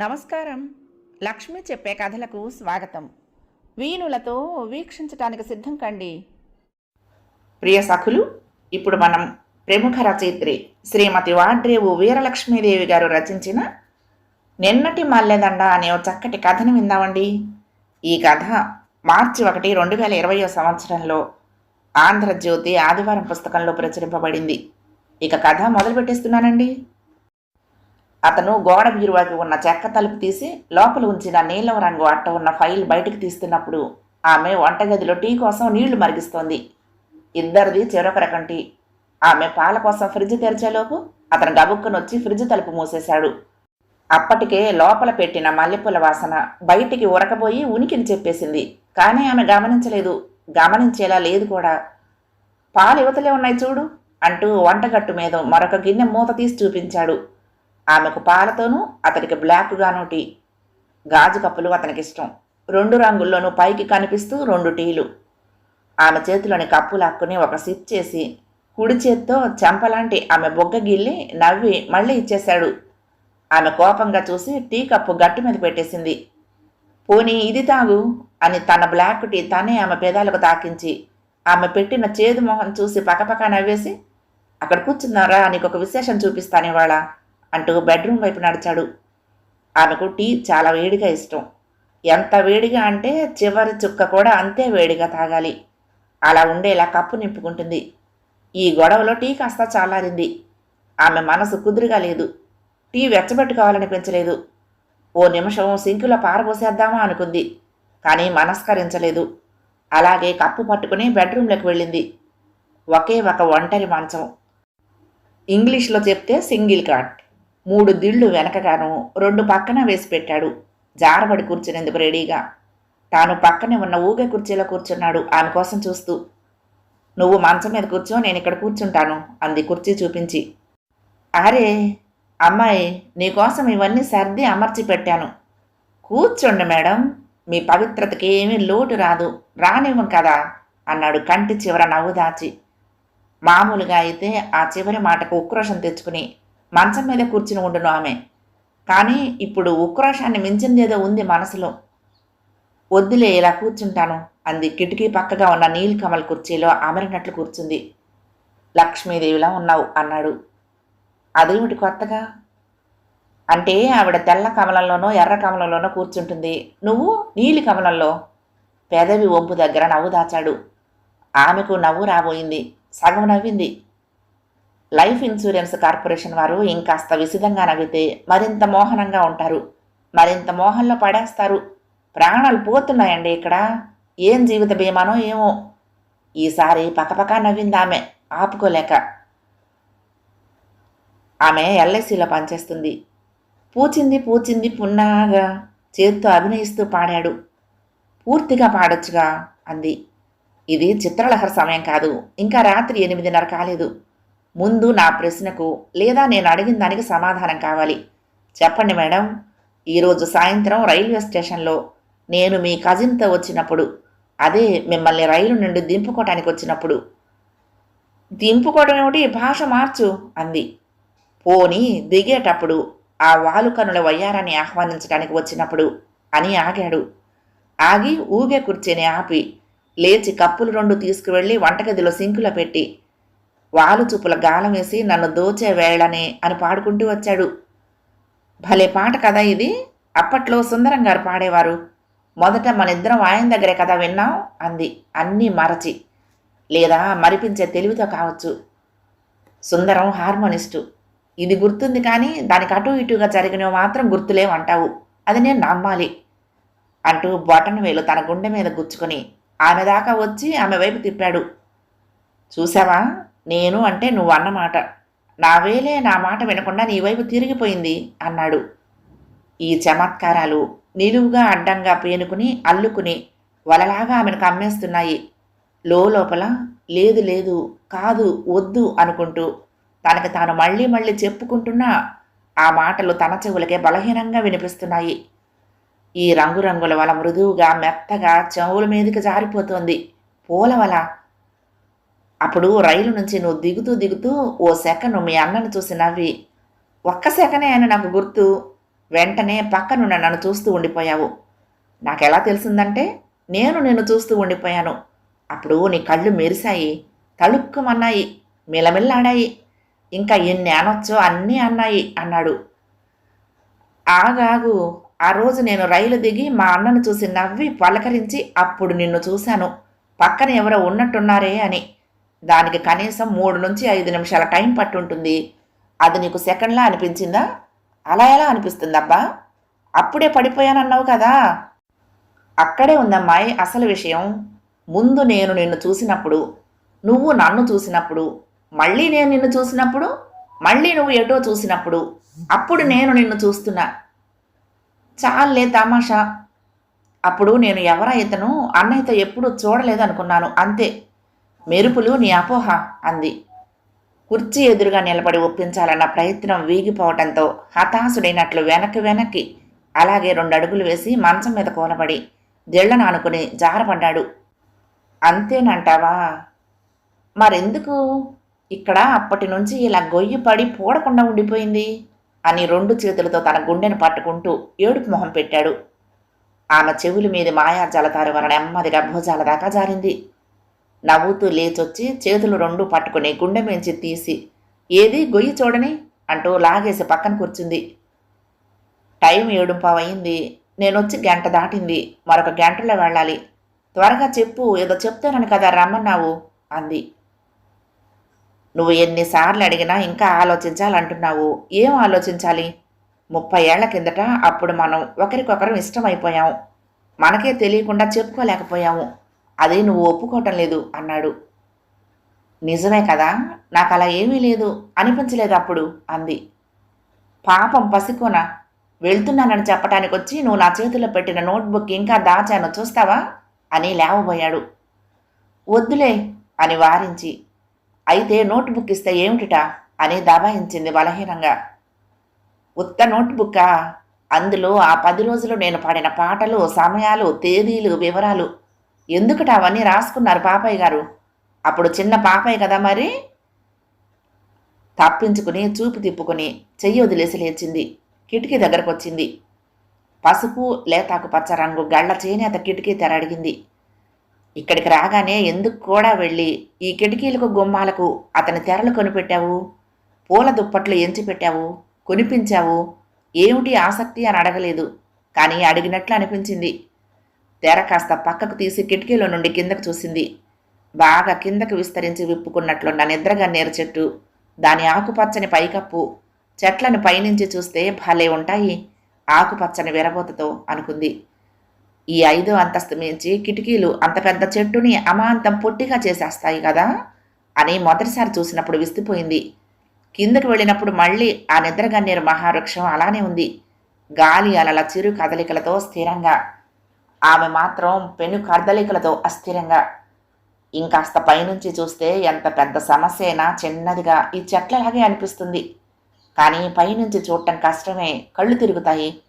నమస్కారం. లక్ష్మి చెప్పే కథలకు స్వాగతం. వీణులతో వీక్షించటానికి సిద్ధం కండి. ప్రియ సఖులు ఇప్పుడు మనం ప్రముఖ రచయిత్రి శ్రీమతి వాడ్రేవు వీరలక్ష్మీదేవి గారు రచించిన నిన్నటి మల్లెదండ అనే ఓ చక్కటి కథను విందామండి. ఈ కథ మార్చి ఒకటి రెండు వేల ఇరవయో సంవత్సరంలో ఆంధ్రజ్యోతి ఆదివారం పుస్తకంలో ప్రచురింపబడింది. ఇక కథ మొదలు పెట్టేస్తున్నానండి అతను గోడ బీరువాకి ఉన్న చెక్క తలుపు తీసి లోపల ఉంచిన నీలం రంగు అట్ట ఉన్న ఫైల్ బయటకు తీస్తున్నప్పుడు ఆమె వంటగదిలో టీ కోసం నీళ్ళు మరిగిస్తోంది. ఇద్దరిది చెరొక రకం టీ. ఆమె పాల కోసం ఫ్రిడ్జ్ తెరిచేలోపు అతను గబుక్కుని వచ్చి ఫ్రిడ్జ్ తలుపు మూసేశాడు. అప్పటికే లోపల పెట్టిన మల్లెపూల వాసన బయటికి ఉరకబోయి ఉనికిని చెప్పేసింది. కానీ ఆమె గమనించలేదు. గమనించేలా లేదు కూడా. పాలు యువతలే ఉన్నాయి చూడు అంటూ వంటగట్టు మీద మరొక గిన్నె మూత తీసి చూపించాడు. ఆమెకు పాలతోనూ అతనికి బ్లాక్గాను టీ గాజు కప్పులు అతనికి ఇష్టం రెండు రంగుల్లోనూ పైకి కనిపిస్తూ రెండు టీలు. ఆమె చేతిలోని కప్పు లాక్కుని ఒక సిప్ చేసి కుడి చేత్తో చెంపలాంటి ఆమె బొగ్గ గిల్లి నవ్వి మళ్ళీ ఇచ్చేశాడు. ఆమె కోపంగా చూసి టీ కప్పు గట్టి మీద పెట్టేసింది. పోనీ ఇది తాగు అని తన బ్లాక్ టీ తనే ఆమె పెదాలకు తాకించి ఆమె పెట్టిన చేదు మొహం చూసి పక్కపక్క నవ్వేసి అక్కడ కూర్చున్నారా నీకు ఒక విశేషం చూపిస్తాను ఇవాళ అంటూ బెడ్రూమ్ వైపు నడిచాడు. ఆమెకు టీ చాలా వేడిగా ఇష్టం. ఎంత వేడిగా అంటే చివరి చుక్క కూడా అంతే వేడిగా తాగాలి. అలా ఉండేలా కప్పు నింపుకుంటుంది. ఈ గొడవలో టీ కాస్త చాలారింది ఆమె మనసు కుదురుగా లేదు. టీ వెచ్చబెట్టుకోవాలనిపించలేదు. ఓ నిమిషం సింకులో పారబోసేద్దామా అనుకుంది. కానీ మనస్కరించలేదు. అలాగే కప్పు పట్టుకుని బెడ్రూమ్లోకి వెళ్ళింది. ఒకే ఒక ఒంటరి మంచం. ఇంగ్లీష్లో చెప్తే సింగిల్ కాట్. మూడు దిళ్ళు వెనకగాను రెండు పక్కన వేసి పెట్టాడు. జారబడి కూర్చునేందుకు రెడీగా. తాను పక్కనే ఉన్న ఊగే కుర్చీలో కూర్చున్నాడు ఆమె కోసం చూస్తూ. నువ్వు మంచం మీద కూర్చో నేను ఇక్కడ కూర్చుంటాను అంది కుర్చీ చూపించి. అరే అమ్మాయి నీకోసం ఇవన్నీ సర్ది అమర్చి పెట్టాను. కూర్చోండి మేడం మీ పవిత్రతకి ఏమీ లోటు రాదు రానివ్వం కదా అన్నాడు కంటి చివర నవ్వు దాచి. మామూలుగా అయితే ఆ చివరి మాటకు ఉక్రోషం తెచ్చుకుని మంచం మీద కూర్చుని ఉండును ఆమె. కానీ ఇప్పుడు ఉక్రోషాన్ని మించిందేదో ఉంది మనసులో. వద్దులే ఇలా కూర్చుంటాను అంది కిటికీ పక్కగా ఉన్న నీల్ కమల్ కుర్చీలో అమరినట్లు కూర్చుంది. లక్ష్మీదేవిలా ఉన్నావు అన్నాడు. అదేమిటి కొత్తగా? అంటే ఆవిడ తెల్ల కమలంలోనో ఎర్ర కమలంలోనో కూర్చుంటుంది. నువ్వు నీలి కమలంలో. పెదవి ఒంపు దగ్గర నవ్వు దాచాడు. ఆమెకు నవ్వు రాబోయింది. సగం నవ్వింది. లైఫ్ ఇన్సూరెన్స్ కార్పొరేషన్ వారు ఇంకాస్త విసిదంగా నవ్వితే మరింత మోహనంగా ఉంటారు. మరింత మోహంలో పడేస్తారు. ప్రాణాలు పోతున్నాయండి ఇక్కడ. ఏం జీవిత బీమానో ఏమో. ఈసారి పకపకా నవ్వింది ఆమె. ఆపుకోలేక. ఆమె ఎల్ఐసిలో పనిచేస్తుంది. పూచింది పూచింది పున్నాగా చేత్తో అభినయిస్తూ పాడాడు. పూర్తిగా పాడొచ్చుగా అంది. ఇది చిత్రలహర సమయం కాదు. ఇంకా రాత్రి ఎనిమిదిన్నర కాలేదు. ముందు నా ప్రశ్నకు లేదా నేను అడిగిన దానికి సమాధానం కావాలి. చెప్పండి మేడం. ఈరోజు సాయంత్రం రైల్వే స్టేషన్లో నేను మీ కజిన్తో వచ్చినప్పుడు అదే మిమ్మల్ని రైలు నుండి దింపుకోవటానికి వచ్చినప్పుడు. దింపుకోవడం ఏమిటి? భాష మార్చు అంది. పోని దిగేటప్పుడు ఆ వాలుకనుల వయ్యారాన్ని ఆహ్వానించడానికి వచ్చినప్పుడు అని ఆగాడు. ఆగి ఊగే కుర్చీని ఆపి లేచి కప్పులు రెండు తీసుకువెళ్ళి వంటగదిలో సింకులో పెట్టి వాలు చూపుల గాలం వేసి నన్ను దోచే వేళనే అని పాడుకుంటూ వచ్చాడు. భలే పాట కదా ఇది? అప్పట్లో సుందరం గారు పాడేవారు. మొదట మన ఇద్దరం ఆయన దగ్గరే కదా విన్నాం అంది. అన్నీ మరచి. లేదా మరిపించే తెలివితో కావచ్చు. సుందరం హార్మోనిస్టు. ఇది గుర్తుంది కానీ దానికి అటు ఇటుగా జరిగినవి మాత్రం గుర్తులేమంటావు అది నేను నమ్మాలి. అంటూ బొటన్ వేలు తన గుండె మీద గుచ్చుకొని ఆమె దాకా వచ్చి ఆమె వైపు తిప్పాడు. చూసావా నేను అంటే నువ్వు అన్నమాట నా వేలే నా మాట వినకుండా నీ వైపు తిరిగిపోయింది అన్నాడు. ఈ చమత్కారాలు నిలువుగా అడ్డంగా పేనుకుని అల్లుకుని వలలాగా ఆమెను కమ్మేస్తున్నాయి. లోపల లేదు లేదు కాదు వద్దు అనుకుంటూ తనకి తాను మళ్ళీ మళ్ళీ చెప్పుకుంటున్నా ఆ మాటలు తన చెవులకే బలహీనంగా వినిపిస్తున్నాయి. ఈ రంగురంగుల వల మృదువుగా మెత్తగా చెవుల మీదకి జారిపోతోంది. పూల వల అప్పుడు రైలు నుంచి నువ్వు దిగుతూ దిగుతూ ఓ సెకను మీ అన్నను చూసి నవ్వి ఒక్క సెకనే అని నాకు గుర్తు. వెంటనే పక్కనున్న నన్ను చూస్తూ ఉండిపోయావు. నాకెలా తెలిసిందంటే నేను నిన్ను చూస్తూ ఉండిపోయాను. అప్పుడు నీ కళ్ళు మెరిశాయి తళుక్కుమన్నాయి మిలమిల్లాడాయి. ఇంకా ఎన్ని అనొచ్చో అన్నీ అన్నాయి అన్నాడు. ఆగాగు ఆ రోజు నేను రైలు దిగి మా అన్నను చూసి నవ్వి పలకరించి అప్పుడు నిన్ను చూశాను. పక్కన ఎవరో ఉన్నట్టున్నారే అని. దానికి కనీసం మూడు నుంచి ఐదు నిమిషాల టైం పట్టుంటుంది. అది నీకు సెకండ్లా అనిపించిందా? అలా ఎలా అనిపిస్తుందబ్బా? అప్పుడే పడిపోయానన్నావు కదా. అక్కడే ఉందమ్మాయి అసలు విషయం. ముందు నేను నిన్ను చూసినప్పుడు నువ్వు నన్ను చూసినప్పుడు మళ్ళీ నేను నిన్ను చూసినప్పుడు మళ్ళీ నువ్వు ఎటో చూసినప్పుడు అప్పుడు నేను నిన్ను చూస్తున్నా. చాలే తమాషా. అప్పుడు నేను ఎవరా ఇతను? అన్నయ్యతో ఎప్పుడూ చూడలేదనుకున్నాను అంతే. మెరుపులు నీ అపోహ అంది. కుర్చీ ఎదురుగా నిలబడి ఒప్పించాలన్న ప్రయత్నం వీగిపోవటంతో హతాశుడైనట్లు వెనక్కి వెనక్కి అలాగే రెండు అడుగులు వేసి మంచం మీద కూలబడి దిళ్ళను అనుకుని జారపడ్డాడు. అంతేనంటావా? మరెందుకు? ఇక్కడ అప్పటి నుంచి ఇలా గొయ్యి పడి పోడకుండా ఉండిపోయింది అని రెండు చేతులతో తన గుండెను పట్టుకుంటూ ఏడుపు మొహం పెట్టాడు. ఆమె చెవుల మీద మాయాజాలతారు వలన నెమ్మదిగా భుజాల దాకా జారింది. నవ్వుతూ లేచొచ్చి చేతులు రెండు పట్టుకుని గుండె మించి తీసి ఏది? గొయ్యి చూడని? అంటూ లాగేసి పక్కన కూర్చుంది. టైం ఏడుంపావయింది నేనొచ్చి గంట దాటింది. మరొక గంటలో వెళ్ళాలి. త్వరగా చెప్పు. ఏదో చెప్తానని కదా రమ్మన్నావు అంది. నువ్వు ఎన్నిసార్లు అడిగినా ఇంకా ఆలోచించాలంటున్నావు. ఏం ఆలోచించాలి? ముప్పై ఏళ్ళ కిందట అప్పుడు మనం ఒకరికొకరం ఇష్టమైపోయాం. మనకే తెలియకుండా చెప్పుకోలేకపోయాము. అదే నువ్వు ఒప్పుకోవటం లేదు అన్నాడు. నిజమే కదా నాకు అలా ఏమీ లేదు అనిపించలేదు అప్పుడు అంది. పాపం పసికోన వెళ్తున్నానని చెప్పటానికి వచ్చి నువ్వు నా చేతిలో పెట్టిన నోట్బుక్ ఇంకా దాచాను చూస్తావా? అని లేవబోయాడు. వద్దులే అని వారించి అయితే నోట్బుక్ ఇస్తే ఏమిటిటా? అని దబాయించింది బలహీనంగా. ఉత్త నోట్బుక్కా? అందులో ఆ పది రోజులు నేను పాడిన పాటలు సమయాలు తేదీలు వివరాలు ఎందుకట అవన్నీ రాసుకున్నారు పాపయ్య గారు? అప్పుడు చిన్న పాపయ్య కదా మరి? తప్పించుకుని చూపు తిప్పుకుని చెయ్యి వదిలేసి లేచింది. కిటికీ దగ్గరకు వచ్చింది పసుపు లేతాకు పచ్చ రంగు గళ్ళ చేనేత కిటికీ తెరడిగింది ఇక్కడికి రాగానే ఎందుకు కూడా వెళ్ళి ఈ కిటికీలకు గుమ్మాలకు అతని తెరలు కొనిపెట్టావు? పూల దుప్పట్లు ఎంచి పెట్టావు? కొనిపించావు? ఏమిటి ఆసక్తి అని అడగలేదు. కానీ అడిగినట్లు అనిపించింది. తెర కాస్త పక్కకు తీసి కిటికీలో నుండి కిందకు చూసింది. బాగా కిందకు విస్తరించి విప్పుకున్నట్లున్న నిద్రగన్నేరు చెట్టు దాని ఆకుపచ్చని పైకప్పు చెట్లను పైనుంచి చూస్తే భలే ఉంటాయి ఆకుపచ్చని విరబోతతో అనుకుంది. ఈ ఐదో అంతస్తు మించి కిటికీలు అంత పెద్ద చెట్టుని అమాంతం పొట్టిగా చేసేస్తాయి కదా అని మొదటిసారి చూసినప్పుడు విస్తుపోయింది. కిందకు వెళ్ళినప్పుడు మళ్ళీ ఆ నిద్రగన్నేరు మహావృక్షం అలానే ఉంది. గాలి అలల చిరు కదలికలతో స్థిరంగా ఆమె మాత్రం పెను కర్దలికలతో అస్థిరంగా. ఇంకాస్త పైనుంచి చూస్తే ఎంత పెద్ద సమస్య అయినా చిన్నదిగా ఈ చెట్లలాగే అనిపిస్తుంది. కానీ పైనుంచి చూడటం కష్టమే. కళ్ళు తిరుగుతాయి.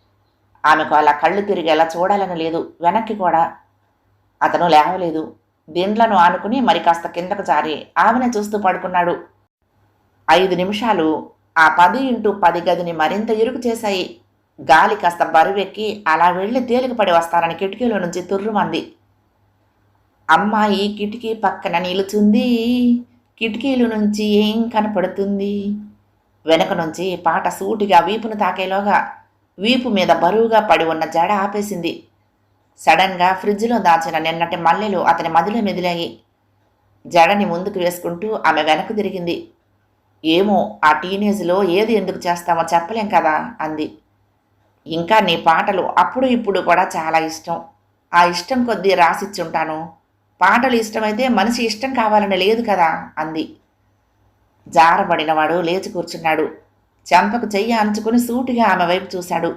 ఆమెకు అలా కళ్ళు తిరిగేలా చూడాలని లేదు. వెనక్కి కూడా. అతను లేవలేదు. దిండ్లను ఆనుకుని మరి కాస్త కిందకు జారి ఆమెను చూస్తూ పడుకున్నాడు. ఐదు నిమిషాలు. ఆ పది ఇంటూ పది గదిని మరింత ఇరుకు చేశాయి. గాలి కాస్త బరువెక్కి అలా వెళ్ళి తేలికపడి వస్తారని కిటికీలో నుంచి తుర్రుమంది. అమ్మాయి కిటికీ పక్కన నిలుచుంది. కిటికీలు నుంచి ఏం కనపడుతుంది? వెనక నుంచి పాట సూటిగా వీపును తాకేలోగా వీపు మీద బరువుగా పడి ఉన్న జడ ఆపేసింది. సడన్గా ఫ్రిడ్జ్లో దాచిన నిన్నటి మల్లెలు అతని మదిలో మెదిలాయి. జడని ముందుకు వేసుకుంటూ ఆమె వెనక్కు తిరిగింది. ఏమో ఆ టీనేజ్లో ఏది ఎందుకు చేస్తామో చెప్పలేం కదా అంది. ఇంకా నీ పాటలు అప్పుడు ఇప్పుడు కూడా చాలా ఇష్టం. ఆ ఇష్టం కొద్దీ రాసిచ్చుంటాను. పాటలు ఇష్టమైతే మనిషి ఇష్టం కావాలని లేదు కదా అంది. జారబడినవాడు లేచి కూర్చున్నాడు. చెంపకు చెయ్యి అంచుకుని సూటిగా ఆమె వైపు చూశాడు.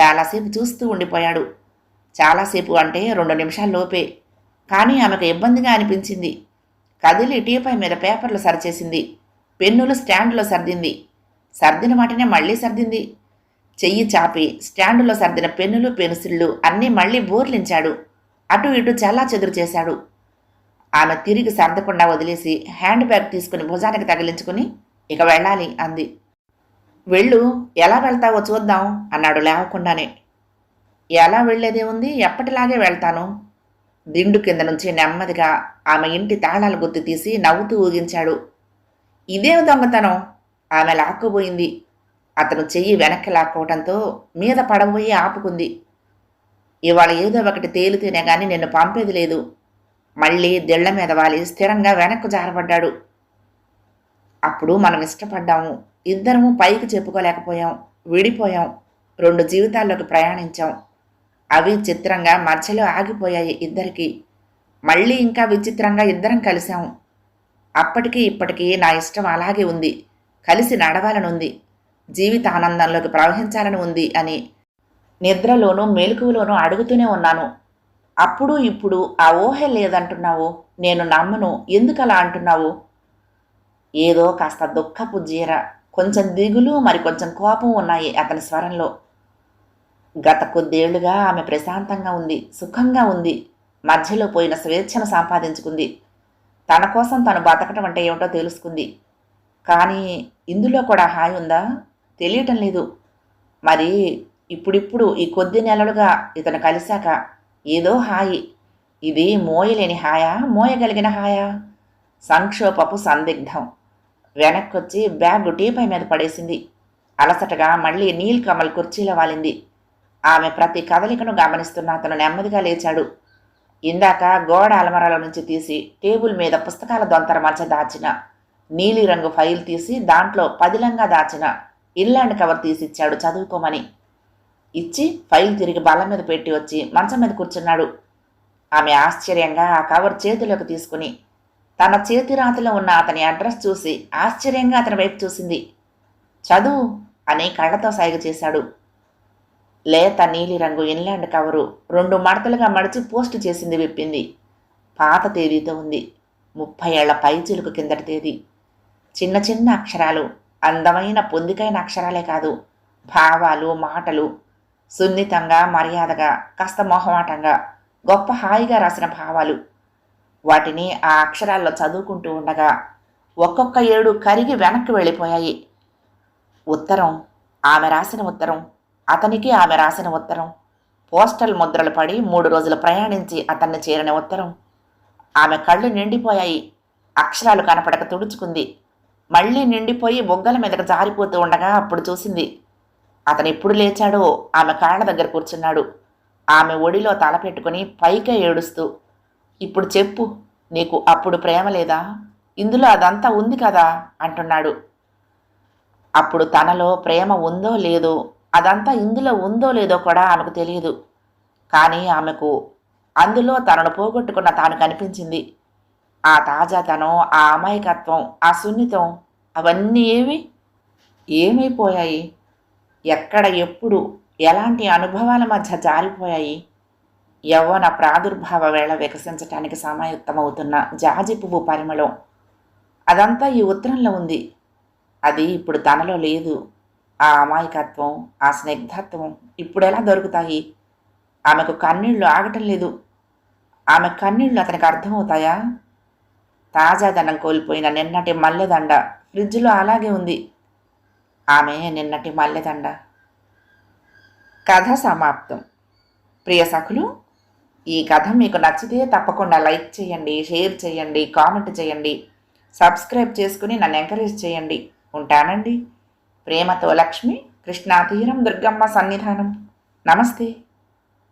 చాలాసేపు చూస్తూ ఉండిపోయాడు. చాలాసేపు అంటే రెండు నిమిషాల్లోపే కానీ ఆమెకు ఇబ్బందిగా అనిపించింది. కదిలి టీపై మీద పేపర్లు సరిచేసింది. పెన్నులు స్టాండ్లో సర్దింది. సర్దిన వాటినే మళ్ళీ సర్దింది. చెయ్యి చాపి స్టాండులో సర్దిన పెన్నులు పెన్సిళ్ళు అన్నీ మళ్ళీ బోర్లించాడు. అటు ఇటు చల్లా చెదురు చేశాడు. ఆమె తిరిగి సర్దకుండా వదిలేసి హ్యాండ్ బ్యాగ్ తీసుకుని భుజానికి తగిలించుకుని ఇక వెళ్ళాలి అంది. వెళ్ళు ఎలా వెళ్తావో చూద్దాం అన్నాడు లేవకుండానే. ఎలా వెళ్ళేదే ఉంది? ఎప్పటిలాగే వెళ్తాను. దిండు కింద నుంచి నెమ్మదిగా ఆమె ఇంటి తాళాలు గుర్తు తీసి నవ్వుతూ ఊగించాడు. ఇదేం దొంగతనం? ఆమె లాక్కుపోయింది. అతను చెయ్యి వెనక్కి లాక్కోవడంతో మీద పడబోయి ఆపుకుంది. ఇవాళ ఏదో ఒకటి తేలితేనే కానీ నిన్ను పంపేది లేదు. మళ్ళీ దిళ్ళ మీద వాలి స్థిరంగా వెనక్కు జారబడ్డాడు. అప్పుడు మనం ఇష్టపడ్డాము. ఇద్దరము పైకి చెప్పుకోలేకపోయాం. విడిపోయాం. రెండు జీవితాల్లోకి ప్రయాణించాం. అవి చిత్రంగా మధ్యలో ఆగిపోయాయి ఇద్దరికి. మళ్ళీ ఇంకా విచిత్రంగా ఇద్దరం కలిశాం. అప్పటికి ఇప్పటికీ నా ఇష్టం అలాగే ఉంది. కలిసి నడవాలనుంది. జీవిత ఆనందంలోకి ప్రవహించాలని ఉంది అని నిద్రలోనూ మేలుకువలోనూ అడుగుతూనే ఉన్నాను. అప్పుడు ఇప్పుడు ఆ ఊహ లేదంటున్నావు. నేను నమ్మను. ఎందుకలా అంటున్నావు? ఏదో కాస్త దుఃఖపు జీర కొంచెం దిగులు మరి కొంచెం కోపం ఉన్నాయి అతని స్వరంలో. గత కొద్దేళ్ళుగా ఆమె ప్రశాంతంగా ఉంది సుఖంగా ఉంది మధ్యలో పోయిన స్వేచ్ఛను సంపాదించుకుంది. తన కోసం తను బతకటం అంటే ఏమిటో తెలుసుకుంది. కానీ ఇందులో కూడా హాయి ఉందా? తెలియటం లేదు. మరి ఇప్పుడిప్పుడు ఈ కొద్ది నెలలుగా ఇతను కలిశాక ఏదో హాయి. ఇది మోయలేని హాయా? మోయగలిగిన హాయా? సంక్షోభపు సందిగ్ధం. వెనక్కొచ్చి బ్యాగ్ టీపై మీద పడేసింది. అలసటగా మళ్ళీ నీల్ కమల్ కుర్చీలో వాలింది. ఆమె ప్రతి కదలికను గమనిస్తున్న అతను నెమ్మదిగా లేచాడు. ఇందాక గోడ అలమరాల నుంచి తీసి టేబుల్ మీద పుస్తకాల దొంతర మధ్య దాచిన. నీలిరంగు ఫైల్ తీసి దాంట్లో పదిలంగా దాచిన. ఇల్లాండ్ కవర్ తీసిచ్చాడు చదువుకోమని. ఇచ్చి ఫైల్ తిరిగి బల్ల మీద పెట్టి వచ్చి మంచం మీద కూర్చున్నాడు. ఆమె ఆశ్చర్యంగా ఆ కవర్ చేతిలోకి తీసుకుని తన చేతి రాతిలో ఉన్న అతని అడ్రస్ చూసి ఆశ్చర్యంగా అతని వైపు చూసింది. చదువు అని కళ్ళతో సైగ చేశాడు. లేత నీలిరంగు ఇన్లాండ్ కవరు రెండు మడతలుగా మడిచి పోస్ట్ చేసింది విప్పింది. పాత తేదీతో ఉంది. ముప్పై ఏళ్ళ పై చిలుకు కిందటి తేదీ. చిన్న చిన్న అక్షరాలు. అందమైన పొందికైన అక్షరాలే కాదు. భావాలు మాటలు సున్నితంగా మర్యాదగా కాస్త మొహమాటంగా గొప్ప హాయిగా రాసిన భావాలు. వాటిని ఆ అక్షరాల్లో చదువుకుంటూ ఉండగా ఒక్కొక్క ఏడు కరిగి వెనక్కి వెళ్ళిపోయాయి. ఉత్తరం ఆమె రాసిన ఉత్తరం అతనికి ఆమె రాసిన ఉత్తరం పోస్టల్ ముద్రలు పడి మూడు రోజులు ప్రయాణించి అతన్ని చేరిన ఉత్తరం. ఆమె కళ్ళు నిండిపోయాయి. అక్షరాలు కనపడక తుడుచుకుంది. మళ్ళీ నిండిపోయి బొగ్గల మీదకు జారిపోతూ ఉండగా అప్పుడు చూసింది అతను ఎప్పుడు లేచాడో? ఆమె కాళ్ళ దగ్గర కూర్చున్నాడు. ఆమె ఒడిలో తల పెట్టుకుని పైకే ఏడుస్తూ ఇప్పుడు చెప్పు నీకు అప్పుడు ప్రేమ లేదా? ఇందులో అదంతా ఉంది కదా? అంటున్నాడు. అప్పుడు తనలో ప్రేమ ఉందో లేదో అదంతా ఇందులో ఉందో లేదో కూడా ఆమెకు తెలియదు. కానీ ఆమెకు అందులో తనను పోగొట్టుకున్న తాను కనిపించింది. ఆ తాజాతనం ఆ అమాయకత్వం ఆ సున్నితం అవన్నీ ఏమి ఏమైపోయాయి? ఎక్కడ ఎప్పుడు ఎలాంటి అనుభవాల మధ్య జారిపోయాయి? యవ్వన ప్రాదుర్భావ వేళ వికసించటానికి సమాయుక్తమవుతున్న జాజి పువ్వు పరిమళం. అదంతా ఈ ఉత్తరంలో ఉంది. అది ఇప్పుడు తనలో లేదు. ఆ అమాయకత్వం ఆ స్నిగ్ధత్వం ఇప్పుడు ఎలా దొరుకుతాయి? ఆమెకు కన్నీళ్ళు ఆగటం లేదు. ఆమె కన్నీళ్ళు అతనికి అర్థమవుతాయా? తాజాదనం కోల్పోయిన నిన్నటి మల్లెదండ. ఫ్రిడ్జ్లో అలాగే ఉంది. ఆమె నిన్నటి మల్లెదండ. కథ సమాప్తం. ప్రియ సఖులు ఈ కథ మీకు నచ్చితే తప్పకుండా లైక్ చేయండి షేర్ చేయండి కామెంట్ చేయండి. సబ్స్క్రైబ్ చేసుకుని నన్ను ఎంకరేజ్ చేయండి. ఉంటానండి. ప్రేమతో లక్ష్మి కృష్ణా తీరం దుర్గమ్మ సన్నిధానం. నమస్తే.